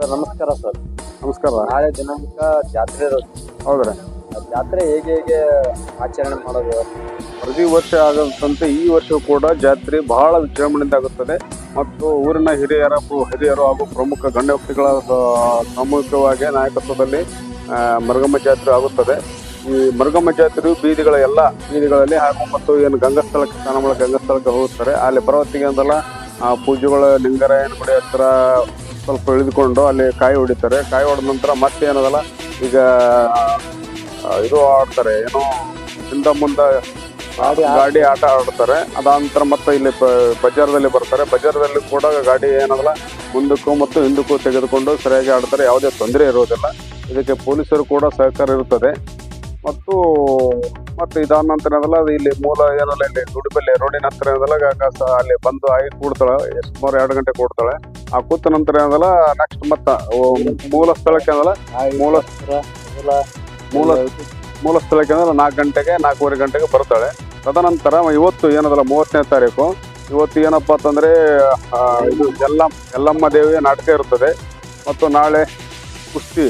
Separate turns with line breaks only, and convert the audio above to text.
Sir ನಮಸ್ಕಾರ sir.
ನಮಸ್ಕಾರ.
ನಾಳೆ ದಿನಾಂಕ ಜಾತ್ರೆ ಇರೋದು.
ಹೌದ್ರಿ?
ಆ ಜಾತ್ರೆ ಹೇಗೆ ಹೇಗೆ ಆಚರಣೆ ಮಾಡೋದು?
ಪ್ರತಿ ವರ್ಷ ಆಗದಂತೆ ಈ ವರ್ಷ ಕೂಡ ಜಾತ್ರೆ ಬಹಳ ವಿಜೃಂಭಣೆಯಿಂದ ಆಗುತ್ತದೆ. ಮತ್ತು ಊರಿನ ಹಿರಿಯರ ಪು- ಹಿರಿಯರು ಹಾಗೂ ಪ್ರಮುಖ ಗಣ್ಯ ವ್ಯಕ್ತಿಗಳ ಸಾಮೂಹಿಕವಾಗಿ ನಾಯಕತ್ವದಲ್ಲಿ ಆ, ಮರಗಮ್ಮ ಜಾತ್ರೆ ಆಗುತ್ತದೆ. ಈ ಮರುಗಮ್ಮ ಜಾತ್ರೆಯು ಬೀದಿಗಳ ಎಲ್ಲ ಬೀದಿಗಳಲ್ಲಿ ಹಾಗೂ ಮತ್ತು ಏನು ಗಂಗಸ್ಥಳಕ್ಕೆ ಸ್ನಾನ ಮಾಡಕ್ಕೆ ಗಂಗಸ್ಥಳಕ್ಕೆ ಹೋಗುತ್ತಾರೆ. ಅಲ್ಲಿ ಪರ್ವತಿಗೆ ಅಂದಲ್ಲ ಆ, ಪೂಜೆಗಳು ಲಿಂಗರಾಯನ ಗುಡಿ ಹತ್ರ ಸ್ವಲ್ಪ ಇಳಿದುಕೊಂಡು ಅಲ್ಲಿ ಕಾಯಿ ಹೊಡಿತಾರೆ. ಕಾಯಿ ಹೊಡೆದ ನಂತರ ಮತ್ತೆ ಏನದಲ್ಲ ಈಗ ಇದು ಆಡ್ತಾರೆ ಏನೋ ಹಿಂದ ಮುಂದ
ಗಾಡಿ ಆಟ-
ಗಾಡಿ ಆಟ ಆಡ್ತಾರೆ. ಅದಾದ ನಂತರ ಮತ್ತೆ ಇಲ್ಲಿ ಬಜಾರದಲ್ಲಿ ಬರ್ತಾರೆ. ಬಜಾರದಲ್ಲಿ ಕೂಡ ಗಾಡಿ ಏನದಲ್ಲ ಮುಂದಕ್ಕೂ ಮತ್ತು ಹಿಂದಕ್ಕೂ ತೆಗೆದುಕೊಂಡು ಸರಿಯಾಗಿ ಆಡ್ತಾರೆ. ಯಾವುದೇ ತೊಂದರೆ ಇರುವುದಿಲ್ಲ ಇದಕ್ಕೆ ಪೊಲೀಸರು ಕೂಡ ಸಹಕಾರ ಇರುತ್ತದೆ. ಮತ್ತು ಮತ್ತು ಇದಾದ ನಂತರ ಏನದಲ್ಲ ಅದು ಇಲ್ಲಿ ಮೂಲ ಏನಲ್ಲ ಇಲ್ಲಿ ದುಡಿಬೆಲೆ ರೋಡಿನ ಹತ್ರ ಏನದಲ್ಲ ಅಲ್ಲಿ ಬಂದು ಆಗಿ ಕೂಡ್ತಾಳೆ. ಸುಮಾರು ಎರಡು ಗಂಟೆ ಕೂಡ್ತಾಳೆ. ಆ ಕೂತ ನಂತರ ಏನದಲ್ಲ ನೆಕ್ಸ್ಟ್ ಮತ್ತ ಮೂಲ ಸ್ಥಳಕ್ಕೆ ಏನದಲ್ಲ ಮೂಲ
ಮೂಲ
ಮೂಲ ಮೂಲ ಸ್ಥಳಕ್ಕೆ ಅಂದ್ರೆ ನಾಲ್ಕು ಗಂಟೆಗೆ ನಾಲ್ಕೂವರೆ ಗಂಟೆಗೆ ಬರ್ತಾಳೆ. ತದನಂತರ ಇವತ್ತು ಏನದಲ್ಲ ಮೂವತ್ತನೇ ತಾರೀಕು. ಇವತ್ತು ಏನಪ್ಪ ಅಂತಂದ್ರೆ ಇದು ಎಲ್ಲ ಎಲ್ಲಮ್ಮ ದೇವಿಯ ನಾಟಕ ಇರುತ್ತದೆ ಮತ್ತು ನಾಳೆ ಕುಸ್ತಿ.